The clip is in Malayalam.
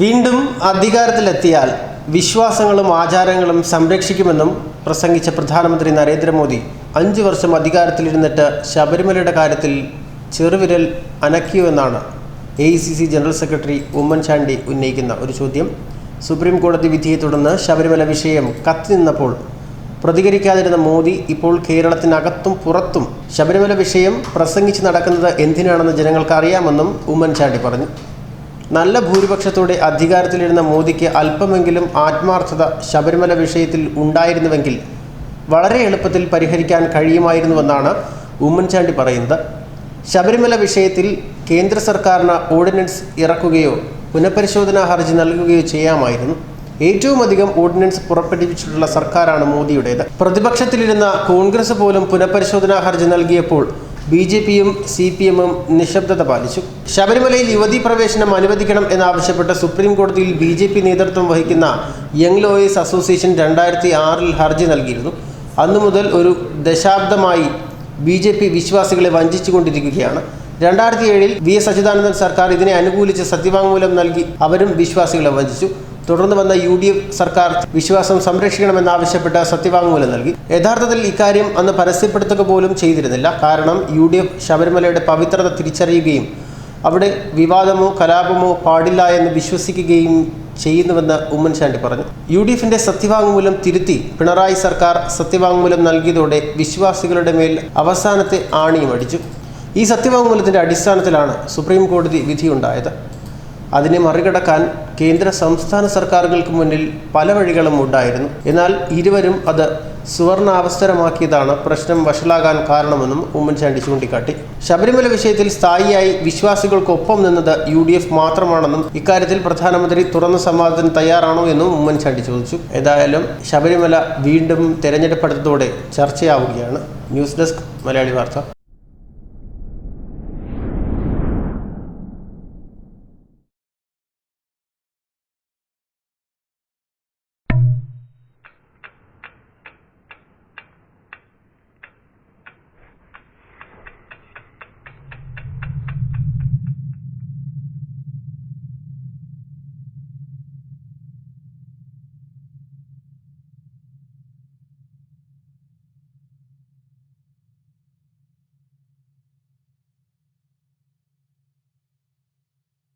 വീണ്ടും അധികാരത്തിലെത്തിയാൽ വിശ്വാസങ്ങളും ആചാരങ്ങളും സംരക്ഷിക്കുമെന്നും പ്രസംഗിച്ച പ്രധാനമന്ത്രി നരേന്ദ്രമോദി അഞ്ചു വർഷം അധികാരത്തിലിരുന്നിട്ട് ശബരിമലയുടെ കാര്യത്തിൽ ചെറുവിരൽ അനക്കിയോ എന്നാണ് A I C C general secretary Oommen Chandy ഉന്നയിക്കുന്ന ഒരു ചോദ്യം. സുപ്രീം കോടതി വിധിയെ തുടർന്ന് ശബരിമല വിഷയം കത്തിനിന്നപ്പോൾ പ്രതികരിക്കാതിരുന്ന മോദി ഇപ്പോൾ കേരളത്തിനകത്തും പുറത്തും ശബരിമല വിഷയം പ്രസംഗിച്ച് നടക്കുന്നത് എന്തിനാണെന്ന് ജനങ്ങൾക്ക് അറിയാമെന്നും ഉമ്മൻചാണ്ടി പറഞ്ഞു. നല്ല ഭൂരിപക്ഷത്തോടെ അധികാരത്തിലിരുന്ന മോദിക്ക് അല്പമെങ്കിലും ആത്മാർത്ഥത ശബരിമല വിഷയത്തിൽ ഉണ്ടായിരുന്നുവെങ്കിൽ വളരെ എളുപ്പത്തിൽ പരിഹരിക്കാൻ കഴിയുമായിരുന്നുവെന്നാണ് ഉമ്മൻചാണ്ടി പറയുന്നത്. ശബരിമല വിഷയത്തിൽ കേന്ദ്ര സർക്കാരിന് ഓർഡിനൻസ് ഇറക്കുകയോ പുനഃപരിശോധനാ ഹർജി നൽകുകയോ ചെയ്യാമായിരുന്നു. ഏറ്റവും അധികം ഓർഡിനൻസ് പുറപ്പെടുവിച്ചിട്ടുള്ള സർക്കാരാണ് മോദിയുടേത്. പ്രതിപക്ഷത്തിലിരുന്ന കോൺഗ്രസ് പോലും പുനഃപരിശോധനാ ഹർജി നൽകിയപ്പോൾ ബി ജെ പിയും സി പി എമ്മും നിശബ്ദത പാലിച്ചു. ശബരിമലയിൽ യുവതി പ്രവേശനം അനുവദിക്കണം എന്നാവശ്യപ്പെട്ട് സുപ്രീം കോടതിയിൽ ബി ജെ പി നേതൃത്വം വഹിക്കുന്ന യങ് ലോയേഴ്സ് അസോസിയേഷൻ രണ്ടായിരത്തി ആറിൽ ഹർജി നൽകിയിരുന്നു. അന്നു മുതൽ ഒരു ദശാബ്ദമായി ബി ജെ പി വിശ്വാസികളെ വഞ്ചിച്ചുകൊണ്ടിരിക്കുകയാണ്. രണ്ടായിരത്തി ഏഴിൽ വി എസ് അച്യുതാനന്ദൻ സർക്കാർ ഇതിനെ അനുകൂലിച്ച് സത്യവാങ്മൂലം നൽകി അവരും വിശ്വാസികളെ വഞ്ചിച്ചു. തുടർന്ന് വന്ന യു ഡി എഫ് സർക്കാർ വിശ്വാസം സംരക്ഷിക്കണമെന്നാവശ്യപ്പെട്ട് സത്യവാങ്മൂലം നൽകി. യഥാർത്ഥത്തിൽ ഇക്കാര്യം അന്ന് പരസ്യപ്പെടുത്തുക പോലും ചെയ്തിരുന്നില്ല. കാരണം യു ഡി എഫ് ശബരിമലയുടെ പവിത്രത തിരിച്ചറിയുകയും അവിടെ വിവാദമോ കലാപമോ പാടില്ല എന്ന് വിശ്വസിക്കുകയും ചെയ്യുന്നുവെന്ന് ഉമ്മൻചാണ്ടി പറഞ്ഞു. യു ഡി എഫിന്റെ സത്യവാങ്മൂലം തിരുത്തി പിണറായി സർക്കാർ സത്യവാങ്മൂലം നൽകിയതോടെ വിശ്വാസികളുടെ മേൽ അവസാനത്തെ ആണിയും അടിച്ചു. ഈ സത്യവാങ്മൂലത്തിന്റെ അടിസ്ഥാനത്തിലാണ് സുപ്രീം കോടതി വിധിയുണ്ടായത്. അതിനെ മറികടക്കാൻ കേന്ദ്ര സംസ്ഥാന സർക്കാരുകൾക്ക് മുന്നിൽ പല വഴികളും ഉണ്ടായിരുന്നു. എന്നാൽ ഇരുവരും അത് സുവർണാവസരമാക്കിയതാണ് പ്രശ്നം വഷളാകാൻ കാരണമെന്നും ഉമ്മൻചാണ്ടി ചൂണ്ടിക്കാട്ടി. ശബരിമല വിഷയത്തിൽ സ്ഥായിയായി വിശ്വാസികൾക്കൊപ്പം നിന്നത് യു ഡി എഫ് മാത്രമാണെന്നും ഇക്കാര്യത്തിൽ പ്രധാനമന്ത്രി തുറന്ന സംവാദത്തിന് തയ്യാറാണോ എന്നും ഉമ്മൻചാണ്ടി ചോദിച്ചു. ഏതായാലും ശബരിമല വീണ്ടും തെരഞ്ഞെടുപ്പെടുത്തതോടെ ചർച്ചയാവുകയാണ്. ന്യൂസ് ഡെസ്ക് മലയാളി വാർത്ത.